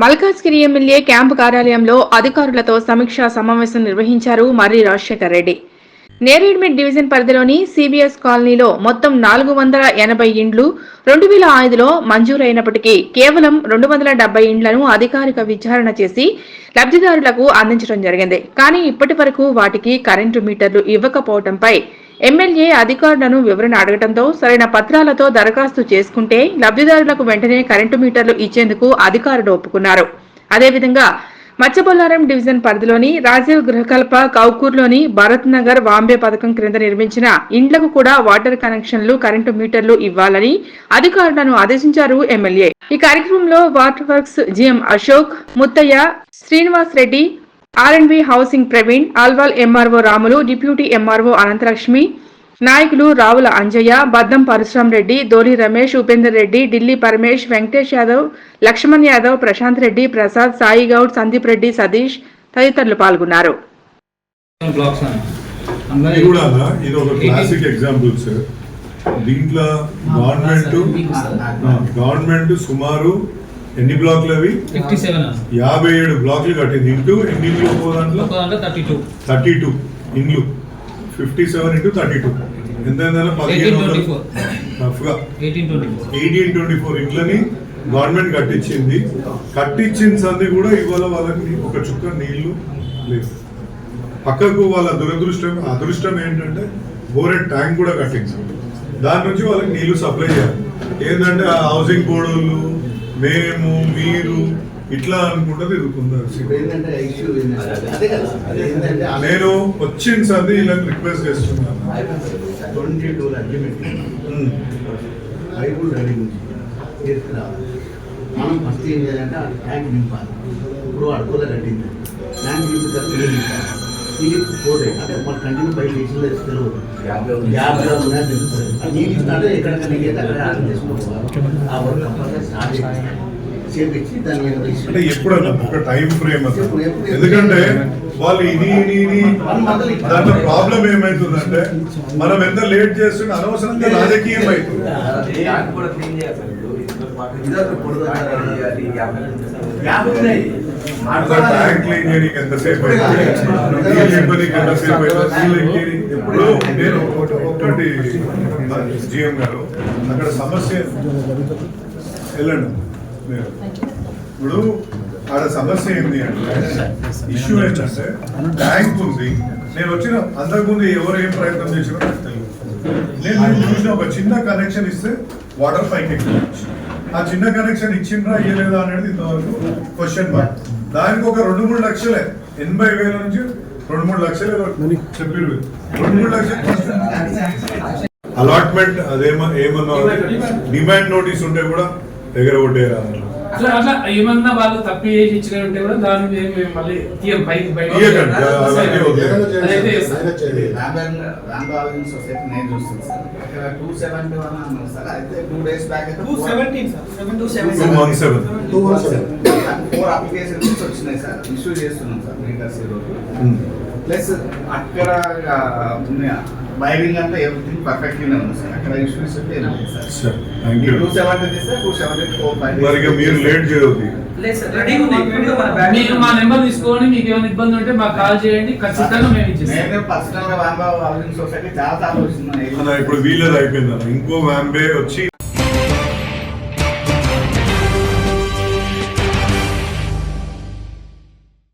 Malkajgiri MLA camp కార్యాలయంలో అధికారులతో సమీక్షా సమావేశం నిర్వహించారు మర్రి రాజశేఖర్ రెడ్డి. నేరేడ్మెట్ డివిజన్ పరిధిలోని సిబిఎస్ కాలనీలో మొత్తం నాలుగు వందల ఎనభై ఇండ్లు రెండు వేల ఐదులో మంజూరైనప్పటికీ కేవలం రెండు వందల డెబ్బై ఇండ్లను అధికారిక విచారణ చేసి లబ్ధిదారులకు అందించడం జరిగింది. కానీ ఇప్పటి వరకు వాటికి కరెంటు మీటర్లు ఇవ్వకపోవడంపై ఎమ్మెల్యే అధికారులను వివరణ అడగడంతో సరైన పత్రాలతో దరఖాస్తు చేసుకుంటే లబ్ధిదారులకు వెంటనే కరెంటు మీటర్లు ఇచ్చేందుకు అధికారులు ఒప్పుకున్నారు. అదేవిధంగా మచ్చబొల్లారం డివిజన్ పరిధిలోని రాజీవ్ గృహకల్ప కౌకూర్లోని భరత్ నగర్ వాంబే పథకం క్రింద నిర్మించిన ఇండ్లకు కూడా వాటర్ కనెక్షన్లు కరెంటు మీటర్లు ఇవ్వాలని అధికారులను ఆదేశించారు ఎమ్మెల్యే. ఈ కార్యక్రమంలో water works GM Ashok Muttaiah Srinivas Reddy R and B housing Praveen Alwal MRO Ramulu deputy MRO Ananthalakshmi నాయకులు రావుల అంజయ్య బద్దం పరశురాం రెడ్డి దోరి రమేష్ ఉపేందర్ రెడ్డి ఢిల్లీ పరమేష్ వెంకటేష్ యాదవ్ లక్ష్మణ్ యాదవ్ ప్రశాంత్ రెడ్డి ప్రసాద్ సాయి గౌడ్ సందీప్ రెడ్డి సతీష్ తదితరులు పాల్గొన్నారు. దీంట్లో గవర్నమెంట్ గవర్నమెంట్ సుమారు ఎన్ని బ్లాక్లు అవి? ఫిఫ్టీ సెవెన్ యాభై ఏడు బ్లాక్లు కట్టింది. ఇంటూ ఎన్ని ఇండ్లు ఒక్కో దాంట్లో? Thirty two. థర్టీ టూ ఇండ్లు. Fifty seven into thirty two. ఎంత పదిహేను ఎయిటీన్ వందలు. ట్వంటీ ఫోర్ రఫ్గా eighteen twenty four. Eighteen twenty four ఇంట్లని government కట్టించింది. కట్టించిన సంది కూడా ఇవాళ వాళ్ళకి ఒక చుక్క నీళ్ళు లేవు. పక్కకు వాళ్ళ దురదృష్టం అదృష్టం ఏంటంటే బోరెడ్ ట్యాంక్ కూడా కట్టించాం దాని నుంచి వాళ్ళకి నీళ్ళు సప్లై చేయాలి. ఏంటంటే హౌసింగ్ బోర్డు వాళ్ళు మేము మీరు ఇట్లా అనుకుంటా తిరుగుతున్నారు ఇప్పుడు ఏంటంటే ఇష్యూ ఏంటంటే? అదే కదా. అదే ఏంటంటే నేను వచ్చిన సంది వీళ్ళకి రిక్వెస్ట్ చేస్తున్నాను. మనం ఫస్ట్ ఏం చేయాలంటే ఆ ట్యాంక్ నింపాలి. ఇప్పుడు అడుగులో కట్టింది ట్యాంక్ నింపి తర్వాత నీళ్ళు అంటే మన కంటిన్యూ బయట ఇసులు తెలియదు యాభై ఉన్నాయని తెలుస్తుంది నీళ్ళు ఇస్తాడే ఎక్కడికైనా అయితే అక్కడ ఆర్డర్ చేసుకోవాలి ఆ వర్క్ కంపల్సరీ స్టార్ట్ చేయాలి చేపించి దాని మీద రిజిస్టర్ అంటే ఎప్పుడన్నా ఒక టైం ఫ్రేమ్ అసలు ఎందుకంటే వాళ్ళు ఇది ఇది ఇది దాంట్లో ప్రాబ్లం ఏమైతుందంటే మనం ఎంత లేట్ చేస్తున్నా అనవసరంగా రాజకీయం అవుతుంది ట్యాంక్ క్లీన్ చేయడానికి ఎంతసేపు ఎంతసేపు ఇప్పుడు నేను ఒకటి- ఒకటి జిఎం గారు అక్కడ సమస్య వెళ్ళండి. మీరు ఇప్పుడు ఆడ సమస్య ఏంటి అంటే ఇష్యూ ఏంటంటే ట్యాంక్ ఉంది. నేను వచ్చిన అంతకుముందు ఎవరు ఏం ప్రయత్నం చేసినా నాకు తెలియదు. నేను చూసిన ఒక చిన్న కనెక్షన్ ఇస్తే వాటర్ పైకి ఎక్కించు ఆ చిన్న కనెక్షన్ ఇచ్చిండ్రా ఇయ్యలేదా అనేది ఇంతవరకు క్వశ్చన్ మార్క్ దానికి ఒక రెండు మూడు లక్షలే. ఎనభై వేల నుంచి రెండు మూడు లక్షలే చెప్పారు రెండు మూడు లక్షలు అలాట్మెంట్ అదేమో ఏమన్నా డిమాండ్ నోటీస్ ఉంటే కూడా దగ్గర అట్లా అట్లా ఏమన్నా వాళ్ళు తప్పి చేసి ఇచ్చిన ఉంటే కూడా దాని మీద మేము మళ్ళీ తీయం పైకి బయట. సొసైటీ నేను చూస్తాను సార్. టూ సెవెంటీ వన్ అన్నారు సార్. అయితే టూ డేస్ బ్యాక్ అయితే two seventeen sir seven two two one seven four applications వచ్చినాయి సార్. ఇష్యూ చేస్తున్నాం సార్ మీటర్స్ ఈరోజు ప్లస్ అక్కడ వైరింగ్ అంతా ఎవ్రీథింగ్ పర్ఫెక్ట్ గానే ఉంది సార్. అక్కడ issues sir. Sir two seventy తీస్తే టూ సెవెంటీ ఫోర్ ఫైవ్ మరి లేట్ మీరు మా నెంబర్ తీసుకొని మీకు ఏమైనా ఇబ్బంది ఉంటే మాకు కాల్ చేయండి ఖచ్చితంగా మేము ఇచ్చేస్తాం. ఇప్పుడు వీళ్ళది అయిపోయింది అన్న. ఇంకో వ్యాంబే వచ్చి